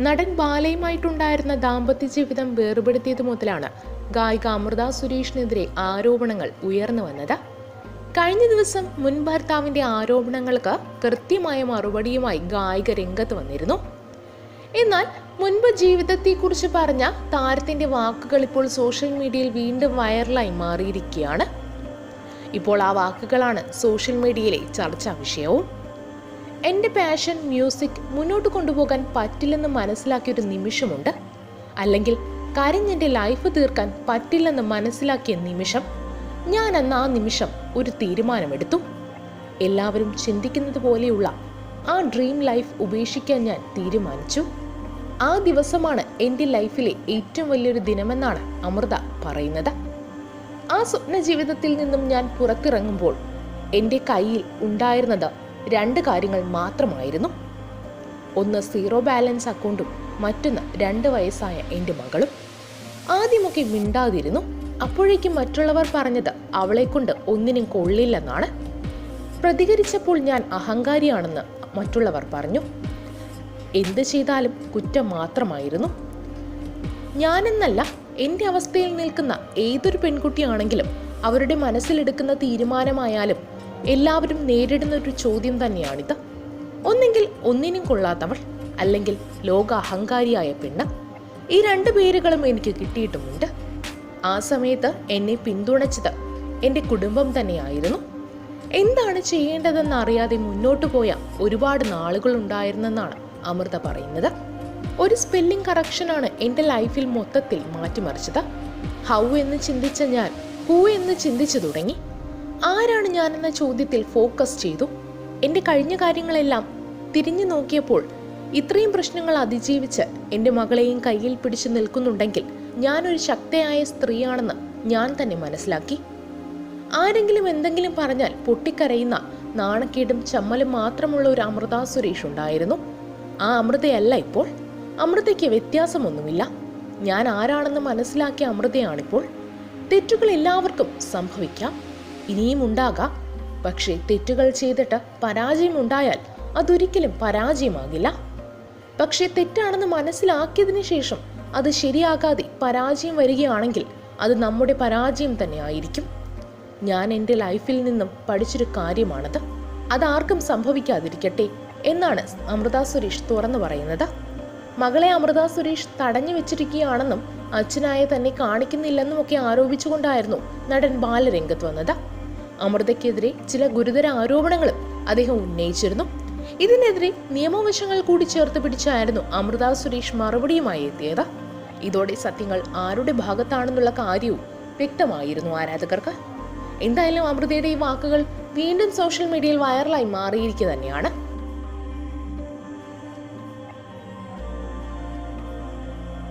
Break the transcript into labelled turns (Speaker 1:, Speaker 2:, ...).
Speaker 1: നടൻ ബാലയുമായിട്ടുണ്ടായിരുന്ന ദാമ്പത്യ ജീവിതം വേർപെടുത്തിയത് മുതലാണ്. ഗായിക അമൃത സുരേഷിനെതിരെ ആരോപണങ്ങൾ ഉയർന്നു വന്നത്. കഴിഞ്ഞ ദിവസം മുൻ ഭർത്താവിന്റെ ആരോപണങ്ങൾക്ക് കൃത്യമായ മറുപടിയുമായി ഗായിക രംഗത്ത് വന്നിരുന്നു. എന്നാൽ മുൻപ് ജീവിതത്തെക്കുറിച്ച് പറഞ്ഞ താരത്തിന്റെ വാക്കുകൾ ഇപ്പോൾ സോഷ്യൽ മീഡിയയിൽ വീണ്ടും വൈറലായി മാറിയിരിക്കുകയാണ്. ഇപ്പോൾ ആ വാക്കുകളാണ് സോഷ്യൽ മീഡിയയിലെ ചർച്ചാ വിഷയവും. എന്റെ പാഷൻ മ്യൂസിക് മുന്നോട്ട് കൊണ്ടുപോകാൻ പറ്റില്ലെന്ന് മനസ്സിലാക്കിയൊരു നിമിഷമുണ്ട്. അല്ലെങ്കിൽ കരഞ്ഞെന്റെ ലൈഫ് തീർക്കാൻ പറ്റില്ലെന്ന് മനസ്സിലാക്കിയ നിമിഷം ഞാൻ അന്ന് ആ നിമിഷം ഒരു തീരുമാനമെടുത്തു. എല്ലാവരും ചിന്തിക്കുന്നത് പോലെയുള്ള ആ ഡ്രീം ലൈഫ് ഉപേക്ഷിക്കാൻ ഞാൻ തീരുമാനിച്ചു. ആ ദിവസമാണ് എന്റെ ലൈഫിലെ ഏറ്റവും വലിയൊരു ദിനമെന്നാണ് അമൃത പറയുന്നത്. ആ സ്വപ്ന ജീവിതത്തിൽ നിന്നും ഞാൻ പുറത്തിറങ്ങുമ്പോൾ എന്റെ കയ്യിൽ ഉണ്ടായിരുന്നത് രണ്ട് കാര്യങ്ങൾ മാത്രമായിരുന്നു. ഒന്ന് സീറോ ബാലൻസ് അക്കൗണ്ടും മറ്റൊന്ന് രണ്ട് വയസ്സായ എന്റെ മകളും. ആദ്യമൊക്കെ മിണ്ടാതിരുന്നു. അപ്പോഴേക്കും മറ്റുള്ളവർ പറഞ്ഞത് അവളെക്കൊണ്ട് ഒന്നിനും കൊള്ളില്ലെന്നാണ്. പ്രതികരിച്ചപ്പോൾ ഞാൻ അഹങ്കാരിയാണെന്ന് മറ്റുള്ളവർ പറഞ്ഞു. എന്ത് ചെയ്താലും കുറ്റം മാത്രമായിരുന്നു. ഞാനെന്നല്ല എന്റെ അവസ്ഥയിൽ നിൽക്കുന്ന ഏതൊരു പെൺകുട്ടിയാണെങ്കിലും അവരുടെ മനസ്സിലെടുക്കുന്ന തീരുമാനമായാലും എല്ലാവരും നേരിടുന്ന ഒരു ചോദ്യം തന്നെയാണിത്. ഒന്നെങ്കിൽ ഒന്നിനും കൊള്ളാത്തവൾ അല്ലെങ്കിൽ ലോക അഹങ്കാരിയായ പെണ്ണ്. ഈ രണ്ട് പേരുകളും എനിക്ക് കിട്ടിയിട്ടുമുണ്ട്. ആ സമയത്ത് എന്നെ പിന്തുണച്ചത് എന്റെ കുടുംബം തന്നെയായിരുന്നു. എന്താണ് ചെയ്യേണ്ടതെന്ന് അറിയാതെ മുന്നോട്ട് പോയ ഒരുപാട് നാളുകൾ ഉണ്ടായിരുന്നെന്നാണ് അമൃത പറയുന്നത്. ഒരു സ്പെല്ലിംഗ് കറക്ഷനാണ് എന്റെ ലൈഫിൽ മൊത്തത്തിൽ മാറ്റിമറിച്ചത്. ഹൗ എന്ന് ചിന്തിച്ച ഞാൻ ഹൂ എന്ന് ചിന്തിച്ചു തുടങ്ങി. ആരാണ് ഞാനെന്ന ചോദ്യത്തിൽ ഫോക്കസ് ചെയ്തു. എന്റെ കഴിഞ്ഞ കാര്യങ്ങളെല്ലാം തിരിഞ്ഞു നോക്കിയപ്പോൾ ഇത്രയും പ്രശ്നങ്ങൾ അതിജീവിച്ച് എന്റെ മകളെയും കയ്യിൽ പിടിച്ചു നിൽക്കുന്നുണ്ടെങ്കിൽ ഞാനൊരു ശക്തയായ സ്ത്രീയാണെന്ന് ഞാൻ തന്നെ മനസ്സിലാക്കി. ആരെങ്കിലും എന്തെങ്കിലും പറഞ്ഞാൽ പൊട്ടിക്കരയുന്ന നാണക്കേടും ചമ്മലും മാത്രമുള്ള ഒരു അമൃത സുരേഷ് ഉണ്ടായിരുന്നു. ആ അമൃതയല്ല ഇപ്പോൾ. അമൃതയ്ക്ക് വ്യത്യാസമൊന്നുമില്ല. ഞാൻ ആരാണെന്ന് മനസ്സിലാക്കിയ അമൃതയാണിപ്പോൾ. തെറ്റുകൾ എല്ലാവർക്കും സംഭവിക്കാം. ഇനിയും ഉണ്ടാകാം. പക്ഷേ തെറ്റുകൾ ചെയ്തിട്ട് പരാജയം ഉണ്ടായാൽ അതൊരിക്കലും പരാജയമാകില്ല. പക്ഷേ തെറ്റാണെന്ന് മനസ്സിലാക്കിയതിനു ശേഷം അത് ശരിയാകാതെ പരാജയം വരികയാണെങ്കിൽ അത് നമ്മുടെ പരാജയം തന്നെ ആയിരിക്കും. ഞാൻ എന്റെ ലൈഫിൽ നിന്നും പഠിച്ചൊരു കാര്യമാണത്. അതാർക്കും സംഭവിക്കാതിരിക്കട്ടെ എന്നാണ് അമൃത സുരേഷ് തുറന്നു പറയുന്നത്. മകളെ അമൃത സുരേഷ് തടഞ്ഞു വെച്ചിരിക്കുകയാണെന്നും അച്ഛനായ തന്നെ കാണിക്കുന്നില്ലെന്നും ഒക്കെ ആരോപിച്ചുകൊണ്ടായിരുന്നു നടൻ ബാലരംഗത്ത് വന്നത്. അമൃതയ്ക്കെതിരെ ചില ഗുരുതര ആരോപണങ്ങളും അദ്ദേഹം ഉന്നയിച്ചിരുന്നു. ഇതിനെതിരെ നിയമവശങ്ങൾ കൂടി ചേർത്ത് പിടിച്ചായിരുന്നു അമൃത സുരേഷ് മറുപടിയുമായി എത്തിയത്. ഇതോടെ സത്യങ്ങൾ ആരുടെ ഭാഗത്താണെന്നുള്ള കാര്യവും വ്യക്തമായിരുന്നു ആരാധകർക്ക്. എന്തായാലും അമൃതയുടെ ഈ വാക്കുകൾ വീണ്ടും സോഷ്യൽ മീഡിയയിൽ വൈറലായി മാറിയിരിക്കുക തന്നെയാണ്.